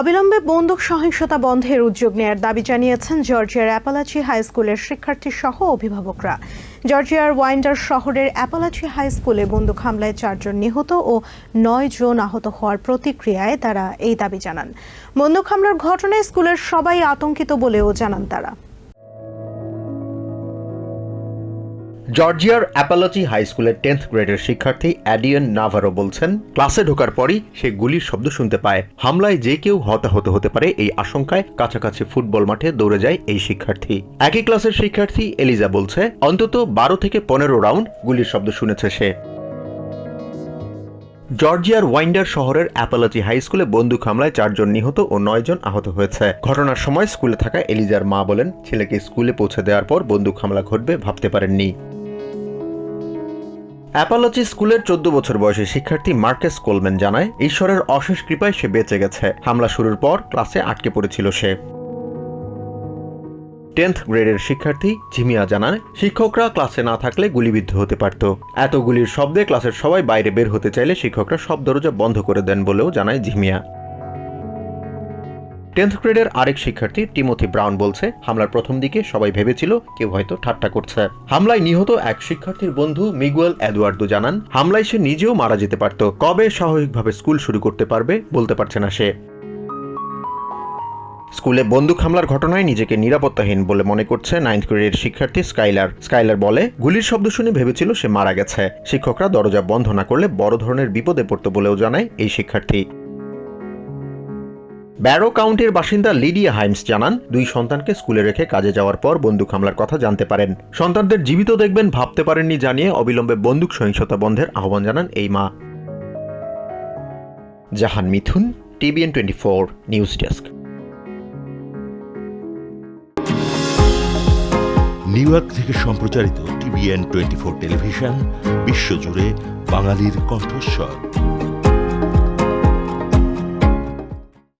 অবিলম্বে বন্দুক সহিংসতা বন্ধের উদ্যোগ নেয়ার দাবি জানিয়েছেন জর্জিয়ার অ্যাপালাচি হাই স্কুলের শিক্ষার্থী সহ অভিভাবকরা। জর্জিয়ার ওয়াইন্ডার শহরের অ্যাপালাচি হাই স্কুলে বন্দুক হামলায় চারজন নিহত ও নয় জন আহত হওয়ার প্রতিক্রিয়ায় তারা এই দাবি জানান। বন্দুক হামলার ঘটনায় স্কুলের সবাই আতঙ্কিত বলেও জানান তারা। জর্জিয়ার অ্যাপালজি হাই স্কুলের টেন্থ গ্রেডের শিক্ষার্থী অ্যাডিয়ন নাভারো বলছেন, ক্লাসে ঢোকার পরই সে গুলির শব্দ শুনতে পায়। হামলায় যে কেউ হতাহত হতে পারে এই আশঙ্কায় কাছাকাছি ফুটবল মাঠে দৌড়ে যায় এই শিক্ষার্থী। একই ক্লাসের শিক্ষার্থী এলিজা বলছে, অন্তত বারো থেকে পনেরো রাউন্ড গুলির শব্দ শুনেছে সে। জর্জিয়ার ওয়াইন্ডার শহরের অ্যাপালাচি হাই স্কুলে বন্দুক হামলায় চারজন নিহত ও নয়জন আহত হয়েছে। ঘটনার সময় স্কুলে থাকা এলিজার মা বলেন, ছেলেকে স্কুলে পৌঁছে দেওয়ার পর বন্দুক হামলা ঘটবে ভাবতে পারেননি। অ্যাপালজি স্কুলের চোদ্দ বছর বয়সী শিক্ষার্থী মার্কেস কোলম্যান জানায়, ঈশ্বরের অশেষ কৃপায় সে বেঁচে গেছে। হামলা শুরুর পর ক্লাসে আটকে পড়েছিল সে। টেন্থ গ্রেডের শিক্ষার্থী ঝিমিয়া জানায়, শিক্ষকরা ক্লাসে না থাকলে গুলিবিদ্ধ হতে পারত। এত গুলির শব্দে ক্লাসের সবাই বাইরে বের হতে চাইলে শিক্ষকরা সব দরজা বন্ধ করে দেন বলেও জানায় ঝিমিয়া টেন্থ গ্রেডের আরেক শিক্ষার্থী টিমোথি ব্রাউন বলছে, হামলার প্রথম দিকে সবাই ভেবেছিল কেউ হয়তো ঠাট্টা করছে। হামলায় নিহত এক শিক্ষার্থীর বন্ধু মিগুয়েল এডওয়ার্দো জানান, হামলায় সে নিজেও মারা যেতে পারত। কবে স্বাভাবিকভাবে স্কুল শুরু করতে পারবে বলতে পারছে না সে। স্কুলে বন্দুক হামলার ঘটনায় নিজেকে নিরাপত্তাহীন বলে মনে করছে নাইন্থ গ্রেডের শিক্ষার্থী স্কাইলার। স্কাইলার বলে, গুলির শব্দ শুনে ভেবেছিল সে মারা গেছে। শিক্ষকরা দরজা বন্ধ না করলে বড় ধরনের বিপদে পড়তো বলেও জানায় এই শিক্ষার্থী। ব্যারো কাউন্টির বাসিন্দা লিডিয়া হাইমস জানান, দুই সন্তানকে স্কুলে রেখে কাজে যাওয়ার পর বন্দুক হামলার কথা জানতে পারেন। সন্তানদের জীবিত দেখবেন, ভাবতে পারেননি জানিয়ে অবিলম্বে বন্দুক সহিংসতা বন্ধের আহ্বান জানান এই মা। Jahan Mithun, TVN twenty four, news desk. New York থেকে সম্প্রচারিত টিভিএন টোয়েন্টি ফোর টেলিভিশন, বিশ্বজুড়ে বাঙালির কণ্ঠস্বর।